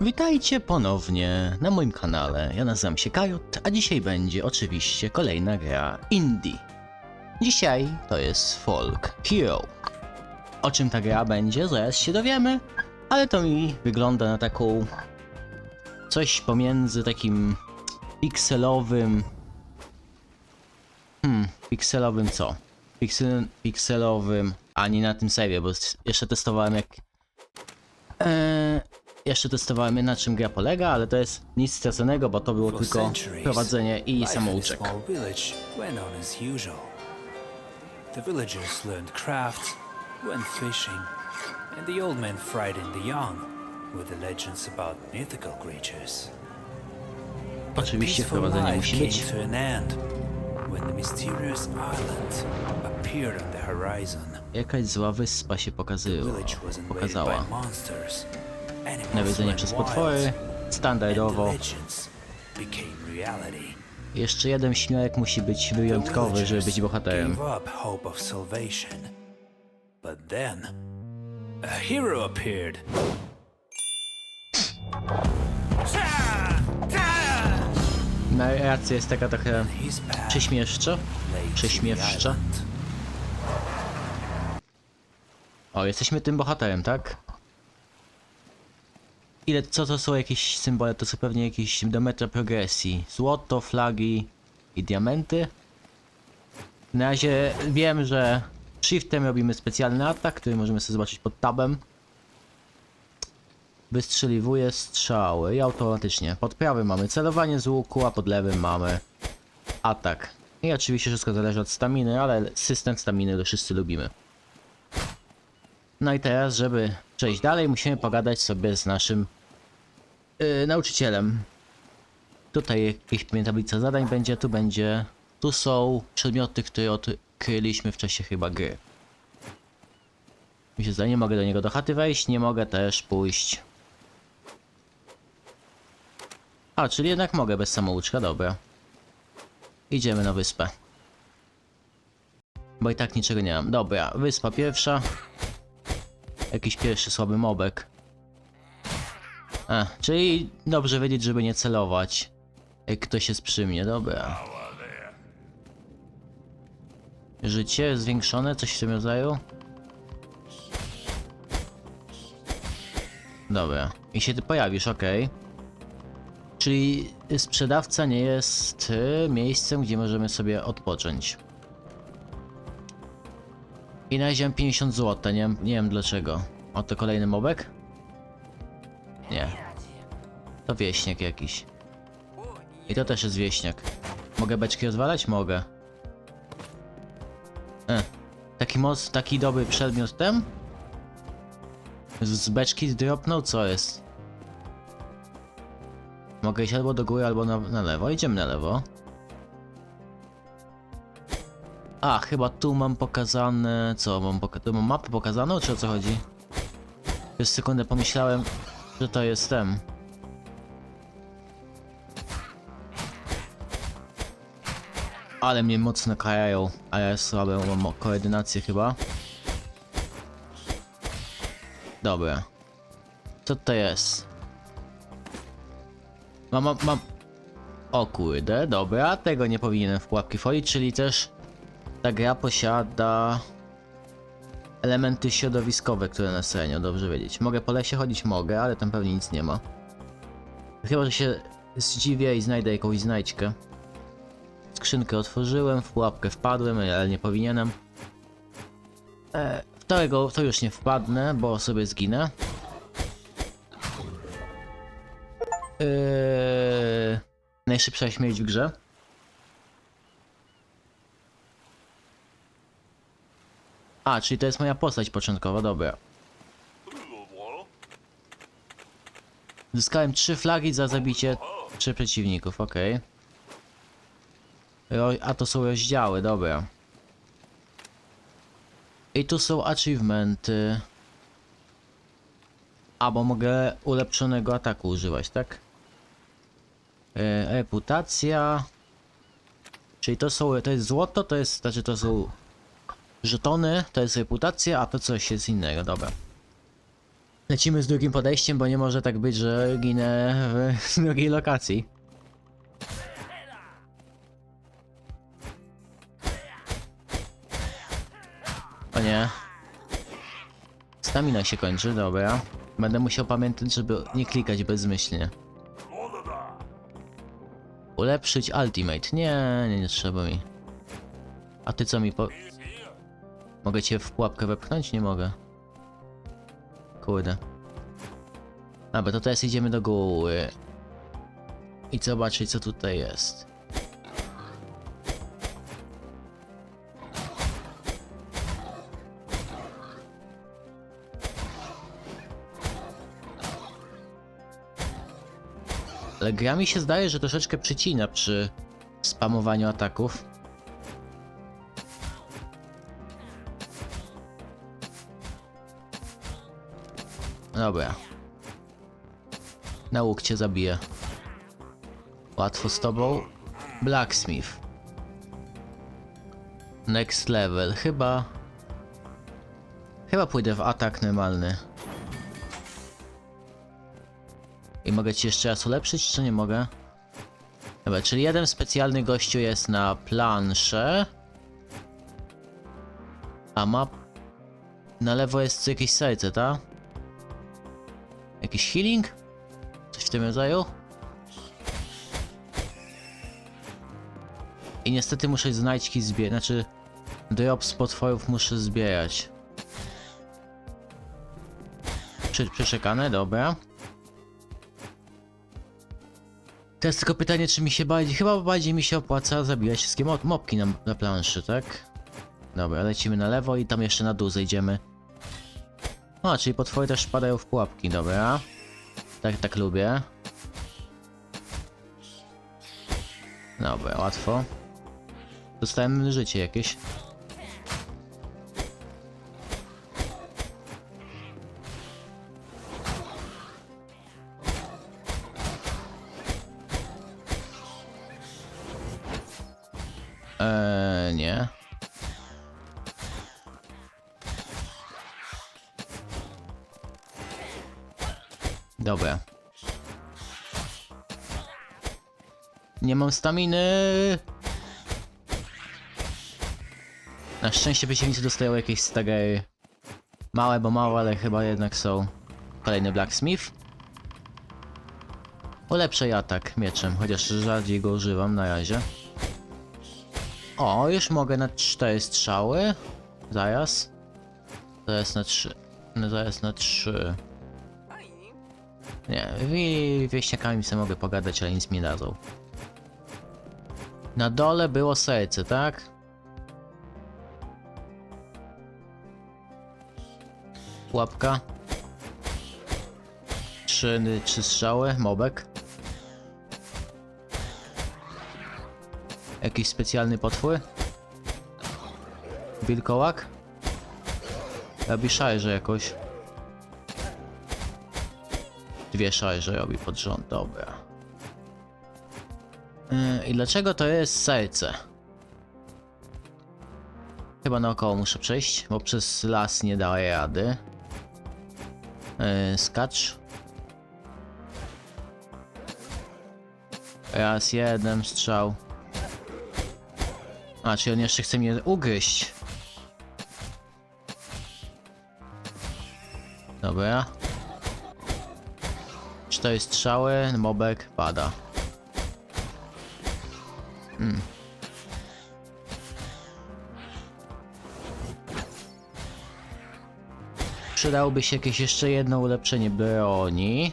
Witajcie ponownie na moim kanale. Ja nazywam się Kajot, a dzisiaj będzie oczywiście kolejna gra indie. Dzisiaj to jest Folk Hero. O czym ta gra będzie, zaraz się dowiemy, ale to mi wygląda na taką coś pomiędzy takim pikselowym Hmm, pikselowym co? Piksel, pikselowym, a nie na tym serwie, bo jeszcze testowałem jak Eee, jeszcze testowałem na czym gra polega, ale to jest nic straconego, bo to było tylko prowadzenie i samouczek. The villagers learned crafts, went fishing, and the old men frightened the young with the legends about mythical creatures. Oczywiście wprowadzenie musi być. Jakaś zła wyspa się The pokazała. Nawiedzenie przez potwory, standardowo. Jeszcze jeden śmiałek musi być wyjątkowy, żeby być bohaterem. But then, a hero appeared. Narracja jest taka trochę prześmieszcza. island. O, jesteśmy tym bohaterem, tak? Ile, co to są jakieś symbole? To są pewnie jakieś do metra progresji. Złoto, flagi i diamenty. Na razie wiem, że shiftem robimy specjalny atak, który możemy sobie zobaczyć pod tabem. Wystrzeliwuje strzały i automatycznie. Pod prawym mamy celowanie z łuku, a pod lewym mamy atak. I oczywiście wszystko zależy od staminy, ale system staminy wszyscy lubimy. No i teraz, żeby przejść dalej, musimy pogadać sobie z naszym yy, nauczycielem. Tutaj jakieś tablica zadań będzie, tu będzie... Tu są przedmioty, które odkryliśmy w czasie chyba gry. Mi się zdaje, nie mogę do niego do chaty wejść, nie mogę też pójść. A, czyli jednak mogę bez samouczka, dobra. Idziemy na wyspę. Bo i tak niczego nie mam. Dobra, wyspa pierwsza. Jakiś pierwszy słaby mobek. A, czyli dobrze wiedzieć, żeby nie celować. Jak ktoś jest przy mnie, dobra. Życie zwiększone, coś w tym rodzaju? Dobra. I się ty pojawisz, okej. Czyli sprzedawca nie jest y, miejscem, gdzie możemy sobie odpocząć. I znalazłem 50 zł, nie, nie wiem dlaczego. Oto kolejny mobek? Nie. To wieśniak jakiś. I to też jest wieśniak. Mogę beczki rozwalać? Mogę. E, taki moc, taki dobry przedmiot ten? Z, z beczki zdropnął? Co jest? Mogę iść albo do góry, albo na, na lewo. Idziemy na lewo. A, chyba tu mam pokazane... Co, mam, poka tu mam mapę pokazaną, czy o co chodzi? Przez sekundę pomyślałem, że to jestem. Ale mnie mocno karają, a ja słabą mam koordynację chyba. Dobra. Co to jest? Mam, mam, mam... O kurde, dobra, tego nie powinienem w pułapki wchodzić, czyli też ta gra posiada elementy środowiskowe, które nas ranią, dobrze wiedzieć. Mogę po lesie chodzić? Mogę, ale tam pewnie nic nie ma. Chyba, że się zdziwię i znajdę jakąś znajdźkę. Skrzynkę otworzyłem, w pułapkę wpadłem, ale nie powinienem. E, w tego to już nie wpadnę, bo sobie zginę. Eee, najszybsza śmierć w grze. A, czyli to jest moja postać początkowa, dobra. Zyskałem trzy flagi za zabicie trzech przeciwników, okej. Ro- A to są rozdziały, dobra. I tu są achievementy. A, bo mogę ulepszonego ataku używać, tak? E, reputacja. Czyli to są, to jest złoto, to jest, znaczy to są żetony, to jest reputacja, a to coś jest innego, dobra. Lecimy z drugim podejściem, bo nie może tak być, że ginę w drugiej lokacji. O nie. Stamina się kończy, dobra. Będę musiał pamiętać, żeby nie klikać bezmyślnie. Ulepszyć ultimate. Nie, nie, nie trzeba mi. A ty co mi po... Mogę cię w pułapkę wepchnąć? Nie mogę. Kurde. Dobra, to teraz idziemy do góry. I zobaczyć co tutaj jest. Ale gra mi się zdaje, że troszeczkę przycina przy spamowaniu ataków. Dobra. Na łuk cię zabiję. Łatwo z tobą. Blacksmith. Next level. Chyba... Chyba pójdę w atak normalny. I mogę ci jeszcze raz ulepszyć, czy nie mogę? Dobra, czyli jeden specjalny gościu jest na planszę. A ma... Na lewo jest jakieś serce, tak? Jakiś healing? Coś w tym rodzaju? I niestety muszę znajdźki zbierać, znaczy drop z potworów muszę zbierać. Prze przeczekane, dobra. Teraz tylko pytanie, czy mi się bardziej, chyba bardziej mi się opłaca zabijać wszystkie mo mopki na, na planszy, tak? Dobra, lecimy na lewo i tam jeszcze na dół zejdziemy. A, czyli potwory też wpadają w pułapki, dobra. Tak, tak lubię. Dobra, łatwo. Dostałem życie jakieś. Eee, nie. Dobra. Nie mam staminy. Na szczęście przeciwnicy dostają jakieś stagery. Małe, bo małe, ale chyba jednak są. Kolejny blacksmith. Ulepszaj atak mieczem, chociaż rzadziej go używam na razie. O, już mogę na 4 strzały. Zaraz. Zaraz na 3. No zaraz na 3. Nie, wi- wieśniakami sobie mogę pogadać, ale nic mi dadzą. Na dole było serce, tak? Łapka. Trzy, trzy strzały, mobek. Jakiś specjalny potwór? Wilkołak? Robi szajże jakoś. Dwie szajże robi pod rząd, dobra. Yy, I dlaczego to jest serce? Chyba naokoło muszę przejść, bo przez las nie daję rady. Yy, skacz. Raz, jeden strzał. A, czy on jeszcze chce mnie ugryźć? Dobra. Cztery strzały, mobek pada. Hmm. Przydałoby się jakieś jeszcze jedno ulepszenie broni.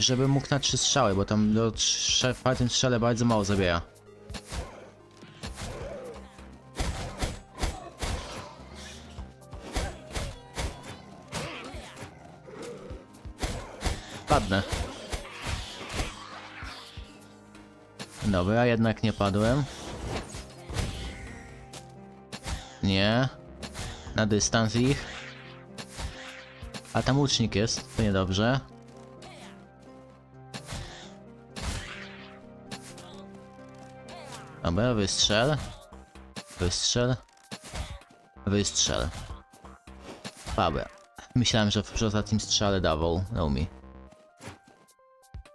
Żeby mógł na trzy strzały, bo tam do trze- w tym strzale bardzo mało zabiera. Dobra, jednak nie padłem. Nie. Na dystans ich. A tam łucznik jest, to niedobrze. Dobra, wystrzel. Wystrzel. Wystrzel. Dobra. Myślałem, że przy ostatnim strzale dawał. No mi.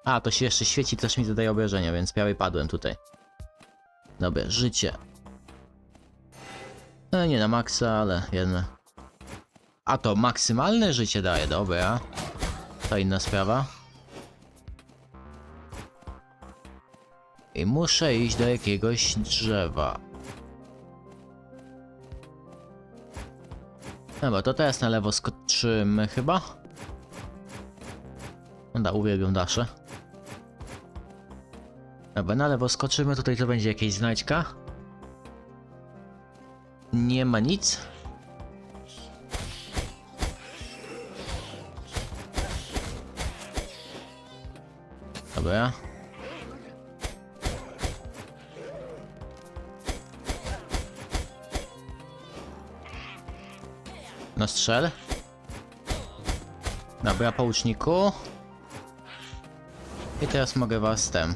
A, to się jeszcze świeci, też mi zadaje obrażenia, więc prawie padłem tutaj. Dobra, życie. No nie na maksa, ale jedno. A to maksymalne życie daje, dobra. To inna sprawa. I muszę iść do jakiegoś drzewa. Dobra, to teraz na lewo skoczymy chyba. Da, uwielbiam dasze. Dobra, na lewo skoczymy, tutaj to będzie jakieś znajdźka. Nie ma nic. Dobra. No strzel. Dobra, po. I teraz mogę was tem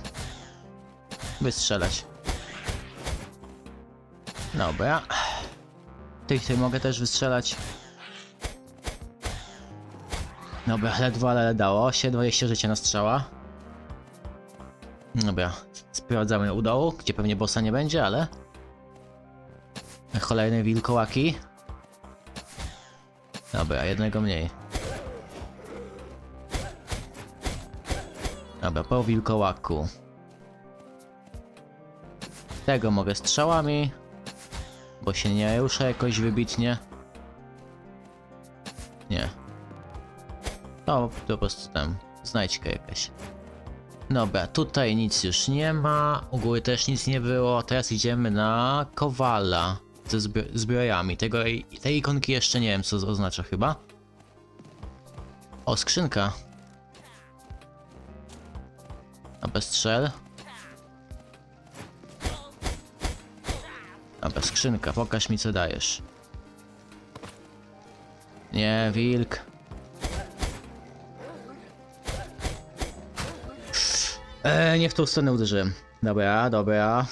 wystrzelać. Dobra. Tych tutaj mogę też wystrzelać. Dobra, ledwo, ale dało się 20 życia na strzała. Dobra, sprawdzamy u dołu, gdzie pewnie bossa nie będzie, ale... Kolejne wilkołaki. Dobra, jednego mniej. Dobra, po wilkołaku. Tego mogę strzałami. Bo się nie rusza jakoś wybitnie. Nie. To po prostu tam znajdźka jakaś. Dobra, tutaj nic już nie ma. U góry też nic nie było. Teraz idziemy na Kowala ze zbro zbrojami. Tego, tej ikonki jeszcze nie wiem co oznacza chyba. O, skrzynka. Dobra, strzel. Dobra, skrzynka, pokaż mi co dajesz. Nie, wilk. Eee, nie w tą stronę uderzyłem. Dobra, dobra.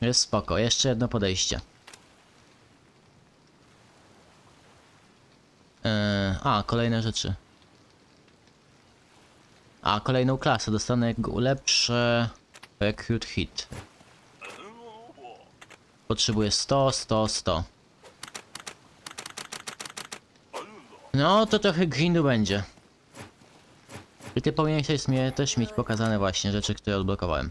Jest spoko, jeszcze jedno podejście. Eee, a, kolejne rzeczy. A, kolejną klasę dostanę jak ulepszę Recruit Hit. Potrzebuję 100, 100, 100. No, to trochę grindu będzie. I ty powinieneś też mieć pokazane właśnie rzeczy, które odblokowałem.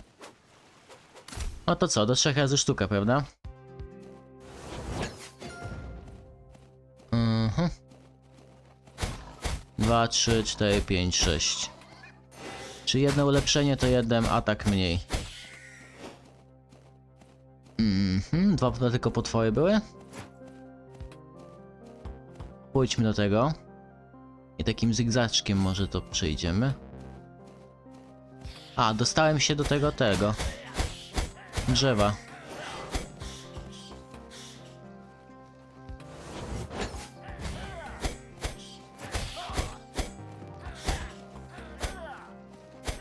No to co, do trzech razy sztuka, prawda? Mhm. 2, 3, 4, 5, 6. Czy jedno ulepszenie to jeden atak mniej? Dwa tylko potwory były? Pójdźmy do tego. I takim zygzaczkiem może to przejdziemy. A, dostałem się do tego, tego. Drzewa.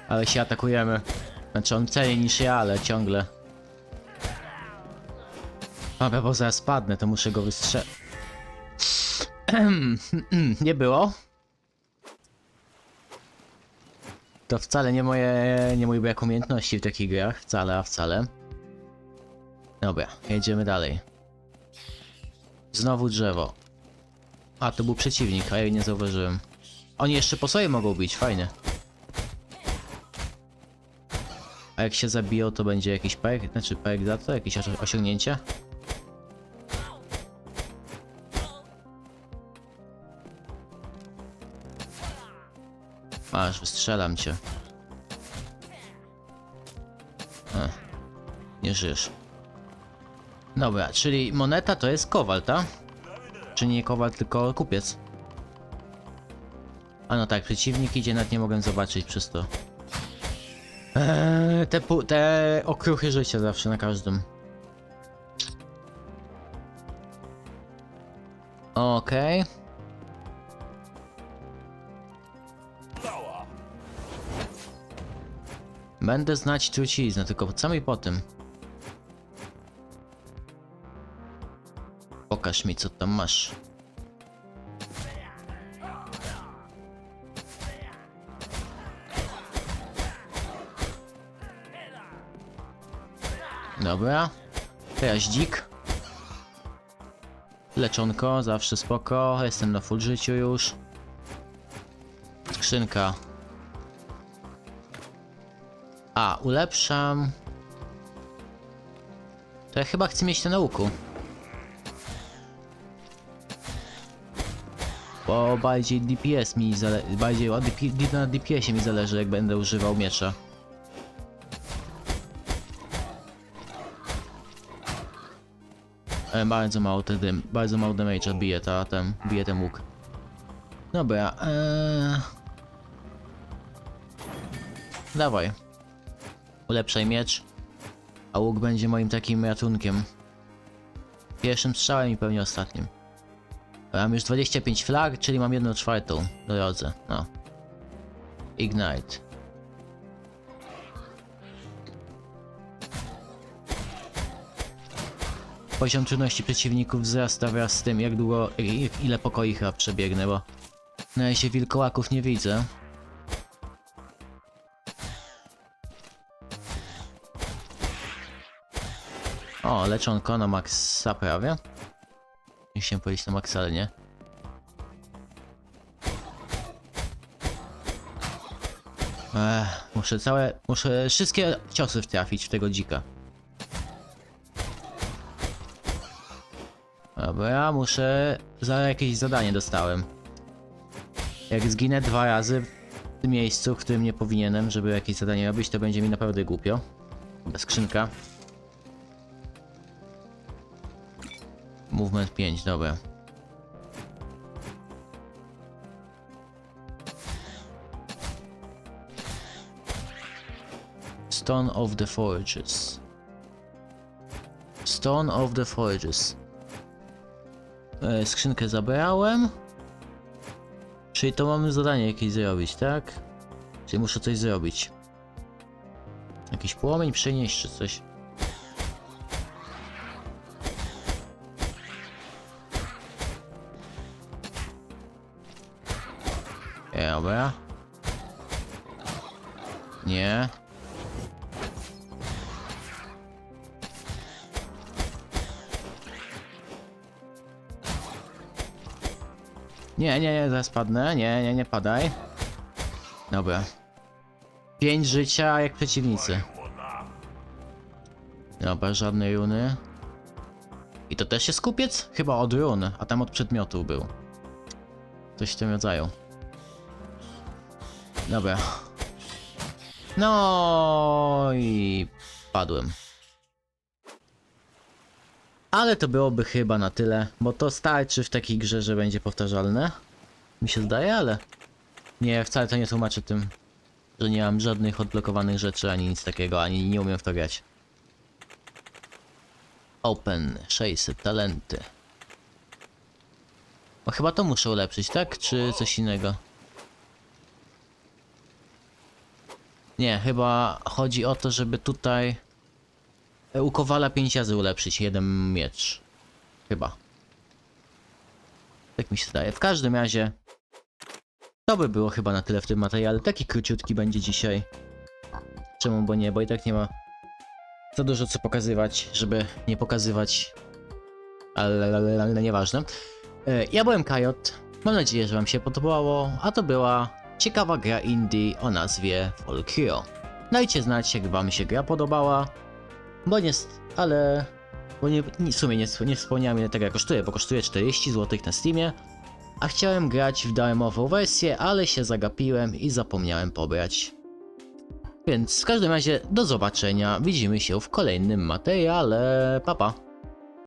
Ale się atakujemy. Znaczy on celniej niż ja, ale ciągle. Dobra, bo zaraz padnę, to muszę go wystrzelić. Nie było. To wcale nie moje, nie mój brak umiejętności w takich grach, wcale, a wcale. Dobra, jedziemy dalej. Znowu drzewo. A, to był przeciwnik, a ja jej nie zauważyłem. Oni jeszcze po sobie mogą bić, fajnie. A jak się zabiją, to będzie jakiś perk, znaczy perk za to, jakieś osi- osiągnięcie? Masz, wystrzelam cię. Ech, nie żyjesz. Dobra, czyli moneta to jest kowal, tak? Czy nie kowal, tylko kupiec? A no tak, przeciwnik idzie, nawet nie mogę zobaczyć przez to. Eee, te, te okruchy życia zawsze na każdym. Okej. Będę znać truciznę, tylko co mi po tym? pokaż mi co tam masz. Dobra. Teraz dzik. Leczonko, zawsze spoko. Jestem na full życiu już. Skrzynka. A, ulepszam. To ja chyba chcę mieć to na łuku. Bo bardziej DPS mi zale... bardziej o DP... na DPS-ie mi zależy jak będę używał miecza. E, bardzo mało wtedy, bardzo mało damage'a bije ta, ten, bije ten łuk. Dobra, eee... Dawaj. Ulepszaj miecz. A łuk będzie moim takim ratunkiem. Pierwszym strzałem i pewnie ostatnim. Mam już 25 flag, czyli mam 1 czwartą w drodze. No. Ignite. Poziom trudności przeciwników wzrasta wraz z tym, jak długo, ile pokoi chyba przebiegnę, bo na razie wilkołaków nie widzę. O, leczonko na maksa prawie. Nie chciałem powiedzieć na maksa, ale nie. Ech, muszę całe, muszę wszystkie ciosy wtrafić w tego dzika. Dobra, muszę... Za jakieś zadanie dostałem. Jak zginę dwa razy w tym miejscu, w którym nie powinienem, żeby jakieś zadanie robić, to będzie mi naprawdę głupio. Skrzynka. Movement 5, dobra. Stone of the Forges. Stone of the Forges. E, skrzynkę zabrałem. Czyli to mamy zadanie jakieś zrobić, tak? Czyli muszę coś zrobić. Jakiś płomień przenieść czy coś. Nie, nie, nie, zaraz padnę. Nie, nie, nie padaj. Dobra. Pięć życia jak przeciwnicy. Dobra, żadnej runy. I to też jest kupiec? Chyba od run, a tam od przedmiotu był. Coś w tym rodzaju. Dobra. No i padłem. Ale to byłoby chyba na tyle, bo to starczy w takiej grze, że będzie powtarzalne. Mi się zdaje, ale nie, wcale to nie tłumaczy tym, że nie mam żadnych odblokowanych rzeczy, ani nic takiego, ani nie umiem w to grać. Open, 600, talenty. O, chyba to muszę ulepszyć, tak? Czy coś innego? Nie, chyba chodzi o to, żeby tutaj u Kowala 5 razy ulepszyć jeden miecz. Chyba. Tak mi się zdaje. W każdym razie to by było chyba na tyle w tym materiale. Taki króciutki będzie dzisiaj. Czemu, bo nie, bo i tak nie ma za dużo co pokazywać, żeby nie pokazywać. Ale, ale, ale, nieważne. E, Ja byłem Kajot. Mam nadzieję, że Wam się podobało, a to była ciekawa gra indie o nazwie Folk Hero. Dajcie znać, jak Wam się gra podobała, bo nie, ale, bo nie, w sumie nie, nie wspomniałem ile tego kosztuje, bo kosztuje 40 zł na Steamie, a chciałem grać w darmową wersję, ale się zagapiłem i zapomniałem pobrać. Więc w każdym razie do zobaczenia, widzimy się w kolejnym materiale, pa pa!